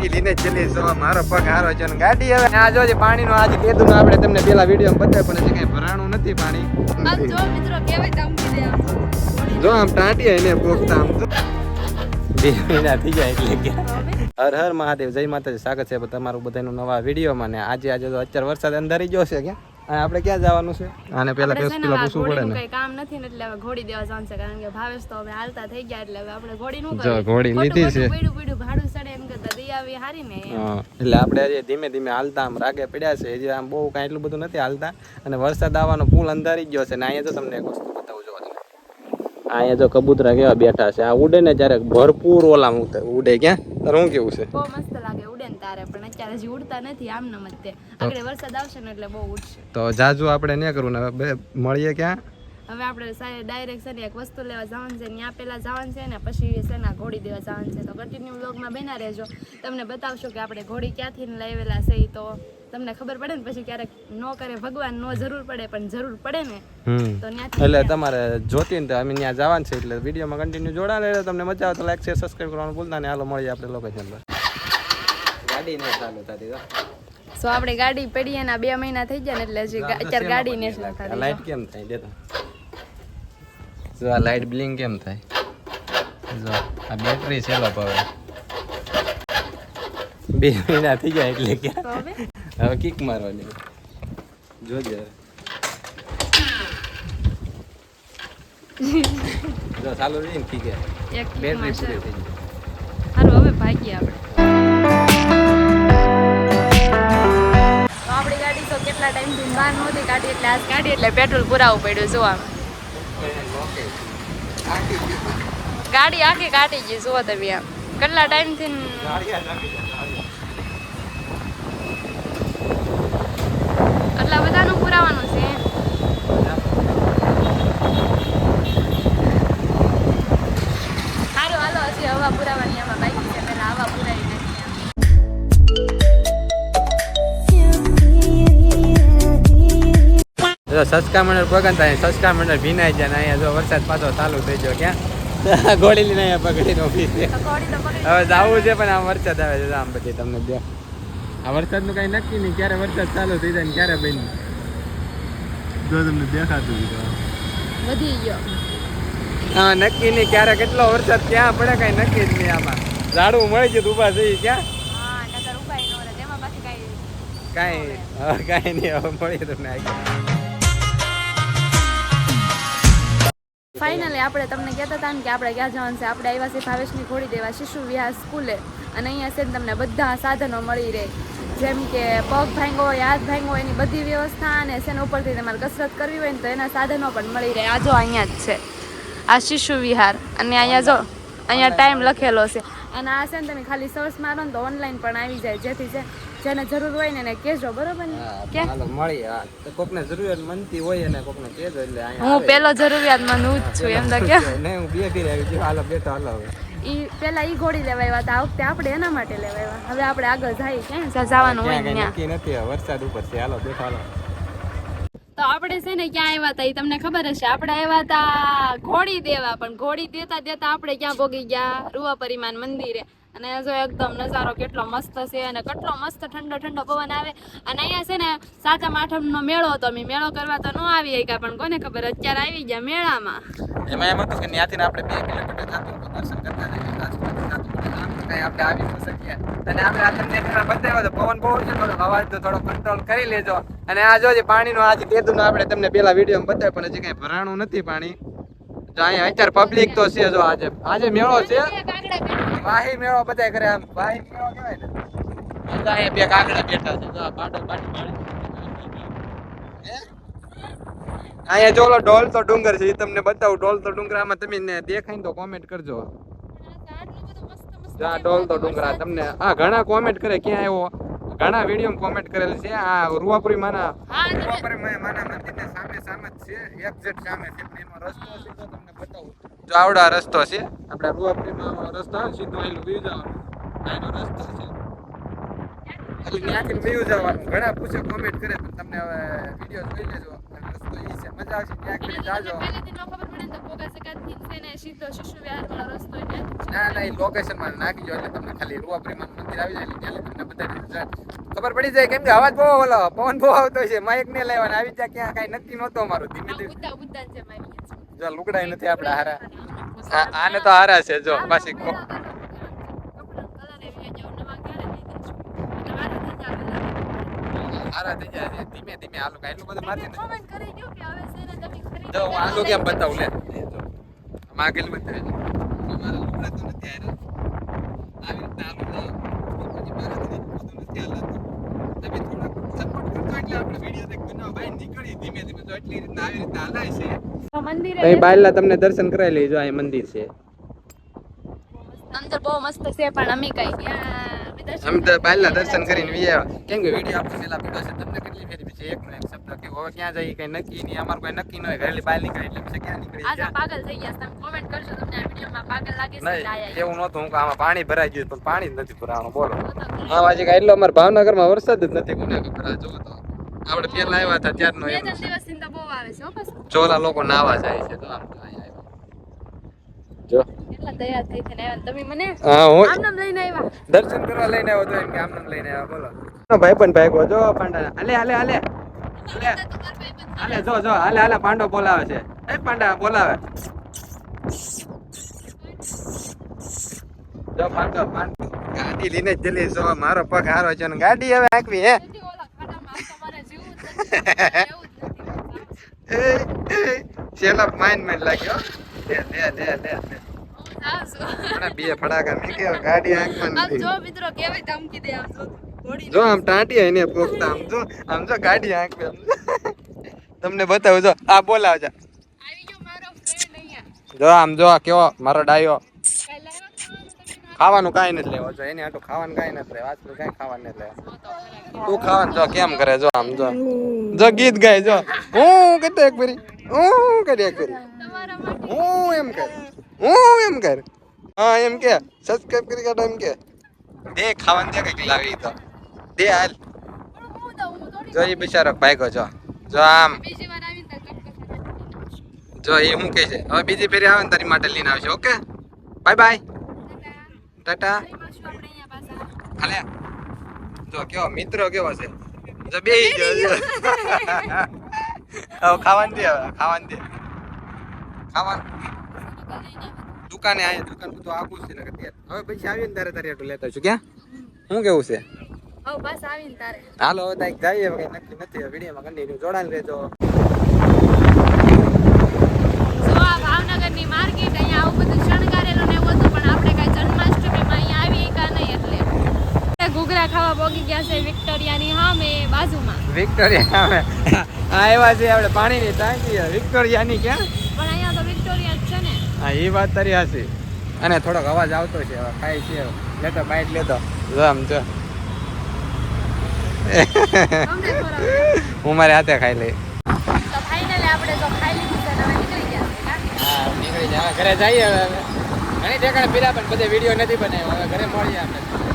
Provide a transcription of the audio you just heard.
ગાડી લઈને ચલી જવા મારો પગ હારો છે ગાડી હવે આ જો પાણીનો આજે કીધું ને આપણે તમને પેલા વીડિયો બતાવ્યું પણ હજી કઈ ભરાણું નથી પાણી. જો મિત્રો કેવાય આમ. જો આમ ટાંટીએ એને પોખતા આમ. તો બે મહિના થઈ જાય એટલે કે હર હર મહાદેવ જય માતાજી. સ્વાગત છે તમારું બધાનું નવા વિડીયોમાં ને આજે આજે તો અત્યારે વરસાદ અંધારી ગયો છે ક્યાં? આપણે ક્યાં જવાનું છે? આને ને પેલા પૂછવું પડે ને. કઈ કામ નથી એટલે હવે ઘોડી દેવા જવાનું છે કારણ કે ભાવેશ તો હવે હાલતા થઈ ગયા એટલે હવે આપણે ઘોડી નું જો ઘોડી લીધી છે. પીડું પીડું ભાડું સડે એમ કરતા દઈ આવી હારી ને એટલે આપણે આજે ધીમે ધીમે હાલતા આમ રાગે પડ્યા છે. હજી આમ બહુ કાંઈ એટલું બધું નથી હાલતા. અને વરસાદ આવવાનો પુલ અંધારી ગયો છે ને અહીંયા તો તમને એક વસ્તુ અહીંયા જો કબૂતરા કેવા બેઠા છે. આ ઉડે ને ત્યારે ભરપૂર ઓલા ઉડે ક્યાં? તારે શું કેવું છે? બહુ મસ્ત લાગે ઉડે ને તારે પણ અત્યારે હજી ઉડતા નથી આમ ન મતે આગળ વરસાદ આવશે ને એટલે બહુ ઉડશે. તો જાજુ આપણે નહીં કરવું ને મળીએ ક્યાં? હવે આપણે ડાયરેક્ટ છે ને એક વસ્તુ લેવા જવાનું છે ત્યાં પેલા જવાનું છે ને પછી છે ને ઘોડી દેવા જવાનું છે. તો કન્ટિન્યુ બ્લોગમાં બેના રહેજો. તમને બતાવશું કે આપણે ઘોડી ક્યાંથી લાવેલા છે તો. તમને ખબર પડે ને પછી ક્યારેક નો કરે ભગવાન નો જરૂર પડે પણ જરૂર પડે ને તો એટલે તમારે જોતી ને અમે ત્યાં જવાનું છે એટલે વિડીયોમાં કન્ટિન્યુ જોડાણ એટલે તમને મજા આવે તો લાઈક શેર સબસ્ક્રાઈબ કરવાનું ભૂલતા ને હાલો મળીએ આપણે લોકેશન પર. ગાડી નહીં ચાલુ થતી સો આપણે ગાડી પડી એના બે મહિના થઈ ગયા ને એટલે હજી અત્યારે ગાડી ને લાઈટ કેમ થાય? દેતો જો આ લાઈટ બ્લિંક કેમ થાય? જો આ બેટરી છે બાપ હવે. બે મહિના થઈ ગયા એટલે કે તો હવે કિક મારવાની. જોજે જો ચાલુ રહી ને કિક એક બેટરી પૂરી થઈ ગઈ. સારું હવે ભાગીએ આપણે. તો આપણી ગાડી તો કેટલા ટાઈમથી બહાર નહોતી કાઢી એટલે આજ કાઢી એટલે પેટ્રોલ પુરાવું પડ્યું જોવા ગાડી આખી કાઢી ગઈ જુઓ તમે આમ. કેટલા ટાઈમથી એટલા બધાનું પુરાવાનું છે સારું હાલો હજી હવા પુરાવાની આમાં બાકી છે પહેલા હવા પુરાવી જો સસ્કા મંડળ પગન થાય સસ્કા મંડળ ભીનાઈ જાય ને અહીંયા જો વરસાદ પાછો ચાલુ થઈ ગયો ક્યાં ગોળી લઈને અહીંયા પકડીને ઓફિસ છે હવે જવું છે પણ આમ વરસાદ આવે છે આમ બધી તમને બે આ વરસાદનું કઈ નક્કી નહીં ક્યારે વરસાદ ચાલુ થઈ જાય ને ક્યારે બની જો તમને દેખાતું વધી ગયો. હા નક્કી નહીં ક્યારે કેટલો વરસાદ ક્યાં પડે કઈ નક્કી જ નહીં આમાં. ઝાડું મળી ગયું ઊભા થઈ ક્યાં હા નગર ઉપાય નો રહે તેમાં પાછી કાંઈ કાંઈ નહીં હવે મળી તમને આગળ. ફાઇનલી આપણે તમને કહેતા હતા ને કે આપણે ક્યાં જવાનું છે. આપણે આવ્યા છે ભાવેશની ઘોડી દેવા શિશુ વિહાર સ્કૂલે. અને અહીંયા છે ને તમને બધા સાધનો મળી રહે. જેમ કે પગ ભાંગો હોય હાથ ભાંગો એની બધી વ્યવસ્થા અને છે ઉપરથી તમારે કસરત કરવી હોય ને તો એના સાધનો પણ મળી રહે. આ જો અહીંયા જ છે. આ શિશુ વિહાર. અને અહીંયા જો અહીંયા ટાઈમ લખેલો છે. અને આ છે ને તમે ખાલી સર્ચ મારો ને તો ઓનલાઈન પણ આવી જાય. જેથી છે જેને જરૂર હોય ને એને કહેજો બરોબર ને? કે મળી હા કોકને જરૂરિયાત મનતી હોય અને કોકને કહેજો એટલે હું. પેલો જરૂરિયાતમંદ હું જ છું એમ તો કે નહીં હું બે ફીર આવી ગયો હાલો બેઠો હાલો ઈ પેલા ઈ ઘોડી લેવાયા હતા આ વખતે આપણે એના માટે લેવાયા હવે આપણે આગળ જઈએ ક્યાં જ્યાં જવાનું હોય ને ત્યાં? નથી વરસાદ ઉપર છે. હાલો બેઠો હાલો તો આપણે છે ને ક્યાં આવ્યા હતા એ તમને ખબર હશે? આપણે આવ્યા હતા ઘોડી દેવા પણ ઘોડી દેતા દેતા આપણે ક્યાં ભોગી ગયા? રૂવા પરિમાન મંદિરે. અને જો એકદમ નજારો કેટલો મસ્ત છે અને કેટલો મસ્ત ઠંડો ઠંડો પવન આવે. અને અહીંયા છે ને સાતમ આઠમનો મેળો હતો. અમે મેળો કરવા તો ન આવી શક્યા, પણ કોને ખબર, અત્યારે આવી ગયા મેળામાં. એમાં એમ હતું કે ત્યાંથી આપણે બે કિલોમીટર જાતું દર્શન કરતા કાંઈ આપણે આવી ન શકીએ. અને આપણે બતાવ્યો તો પવન બહુ છે તો થોડો કંટ્રોલ કરી લેજો. અને આ જોજે પાણીનો આજે કીધું ને આપણે તમને પેલા વિડીયોમાં બતાવ્યો, પણ હજી કાંઈ ભરાણું નથી પાણી. જો અહીંયા અત્યારે પબ્લિક તો છે જો આજે. આજે મેળો છે. વાહી મેળો બધા કરે આમ વાહી મેળો કહેવાય ને. તો અહીંયા બે કાગડા બેઠા છે. જો પાડી હે? અહીંયા જો ડોલ તો ડુંગર છે એ તમને બતાવું. ડોલ તો ડુંગર આમાં તમે દેખાય ને તો કોમેન્ટ કરજો. આ ડોલ તો ડુંગરા તમને આ ઘણા કોમેન્ટ કરે ક્યાં આવ્યો? ઘણા વીડિયો કોમેન્ટ કરેલ છે. આ રૂવાપુરી માના હા રૂવાપુરી માના મંદિરને સામે સામે જ છે. એક્ઝેક્ટ સામે છે. પણ એનો રસ્તો છે તો તમને બતાવું. જો આવડો આ રસ્તો છે. આપણે રૂવાપુરી માં રસ્તો આવે સીધો આયલું વ્યૂ જવાનો. એનો રસ્તો છે. ત્યાંથી વ્યૂ જવાનું. ઘણા પૂછે કોમેન્ટ કરે પણ તમને હવે વીડિયો જોઈ લેજો. રસ્તો એ છે. મજા આવશે. ત્યાં જાજો. પહેલેથી ન તો પોગા સકાતથી છે ને સીધો શિશુ વિહાર વાળો રસ્તો ના ના એ લોકેશનમાં નાખી જો એટલે તમને ખાલી રૂવાપરીમાં મંદિર આવી જાય એટલે તમને બધા ખબર પડી જાય કેમ કે અવાજ બહુ ઓલો પવન બહુ આવતો છે માઇક ને લેવાના આવી જાય ક્યાં કઈ નક્કી નહોતો અમારું ધીમે ધીમે. જો લુગડાય નથી આપડા હારા. આને તો હારા છે જો પાછી કો- હારા થઈ જાય ધીમે ધીમે હાલો કાંઈ એટલું બધું મારતી નથી જો હું આલું કેમ બતાવ લે જો. આમ આગળ બતાવે છે. અમારા લુગડા તો નથી આરે આવી રીતના આપણે જો. પછી મારાથી બધું નથી હાલાતું. તમે થોડાક સપોર્ટ કરતો એટલે આપણે વિડિયો દેખ બનાવ ભાઈ નીકળી ધીમે ધીમે તો એટલી રીતના આવી રીતના હલાય છે મંદિર એ બાયલા તમને દર્શન કરાવી લેજો આ મંદિર છે અંદર બહુ મસ્ત છે પણ અમે કઈ ગયા અમે તો બાયલા દર્શન કરીને વી આવ્યા. કેમ કે વીડિયો આપણે પેલા પીડો છે તમને કેટલી ફેરી પછી એક શબ્દ કે હવે ક્યાં જઈએ કઈ નક્કી નહીં. અમારું કોઈ નક્કી ન હોય ઘરેલી બહાર નીકળે એટલે પછી ક્યાં નીકળી આજે પાગલ થઈ ગયા તમે કોમેન્ટ કરશો તમને આ વિડીયોમાં પાગલ લાગે છે નહીં એવું નહોતું. હું કે આમાં પાણી ભરાઈ ગયું પણ પાણી જ નથી ભરાવાનું બોલો. હા વાજી એટલો અમારે ભાવનગરમાં વરસાદ જ નથી કોને ખબર જો તો આપણે પેલા આવ્યા હતા ત્યારનો એમ. ચોલા લોકો નાવા જાય છે તો અહીંયા જો. કેટલા તૈયાર થઈ થઈને આવ્યા તમે મને હા હું આમ લઈને આવ્યા. દર્શન કરવા લઈને આવ્યો તો એમ કે આમ લઈને આવ્યા બોલો. ભાઈ પણ ભાઈ જો પાંડા. હાલે હાલે હાલે. હાલે. તો મારા ભાઈ બંધ હાલે જો જો હાલે હાલે પાંડો બોલાવે છે. એ પાંડા બોલાવે. જો પાંડો પાંડો. ગાડી લઈને જલી જો મારો પગ હારો છે ને ગાડી હવે આંકવી હે. એ એ સેલપ માઇન્ડ લાગ્યો લે લે લે લે. બે ફડાકા નીકળ્યો ગાડી આંકમાં જો મિત્રો કેવી ધમકી દે આમ જો. જો આમ ટાંટી એને પોખતા આમ જો આમ જો ગાડી આંકવે આમ તમને બતાવું જો આ બોલાવજો. આવી ગયો મારો ફ્રેન્ડ અહીંયા. જો આમ જો કેવો મારો ડાયો. ખાવાનું કાંઈ નથી લેવો જો એની આટલું ખાવાનું કાંઈ નથી લેવા આજનું કાંઈ ખાવાનું નથી લેવા. તો ખાવાનું જો કેમ કરે જો આમ જો. જો ગીત ગાય જો. હું કહેતો એક ફરી હું કરી એક ફરી હું એમ કર. હું એમ કર. હા એમ કે. સબસ્ક્રાઇબ કરી કાઢો એમ કે. દે ખાવાનું દે કંઈક લાવી તો. દે હાલ. જો એ બિચારો ભાગ્યો જો. જો આમ. જો એ હું કહે છે? હવે બીજી ફેરી આવે ને તારી માટે લઈને આવશે ઓકે? બાય બાય ટાટા હાલે. જો કેવો મિત્રો કેવો છે? જો બે ગયો. હવે ખાવાનું દે હવે ખાવાનું દે. ખાવાનું. દુકાને આયા દુકાન બધું આખું છે ને અત્યારે હવે પછી આવીને તારે તારે એટલું લેતા છું ક્યાં? શું કેવું છે? બસ આવીને તારે. હાલો હવે તાઈક જઈએ હવે કઈ નક્કી નથી. વિડીયોમાં કન્ટિન્યુ જોડાણ રહેજો. ભાવનગરની માર્કેટ અહીંયા આવું બધું શણગારેલું ને એવું હતું પણ આપણે કાંઈ જન્માષ્ટમીમાં અહીંયા આવી કા નહીં એટલે. ઘૂઘરા ખાવા પોગી ગયા છે વિક્ટોરિયાની સામે બાજુમાં. વિક્ટોરિયા હા આવ્યા છે આપણે પાણીની ટાંકી વિક્ટોરિયાની ક્યાં પણ અહીંયા તો વિક્ટોરિયા જ છે ને હા એ વાત તારી હાસી અને થોડોક અવાજ આવતો છે હવે ખાય છે. લેતો બાઈટ લેતો. જો આમ જો. હું મારે હાથે ખાઈ લઈ. તો ફાઇનલી આપણે તો ખાઈ લીધું છે અને હવે નીકળી ગયા છે કાં? હા નીકળી જાય હવે ઘરે જઈએ હવે. ઘણી ઠેકાણે પીરા પણ બધે વીડિયો નથી બનાવ્યો. હવે ઘરે મળીએ આપણે.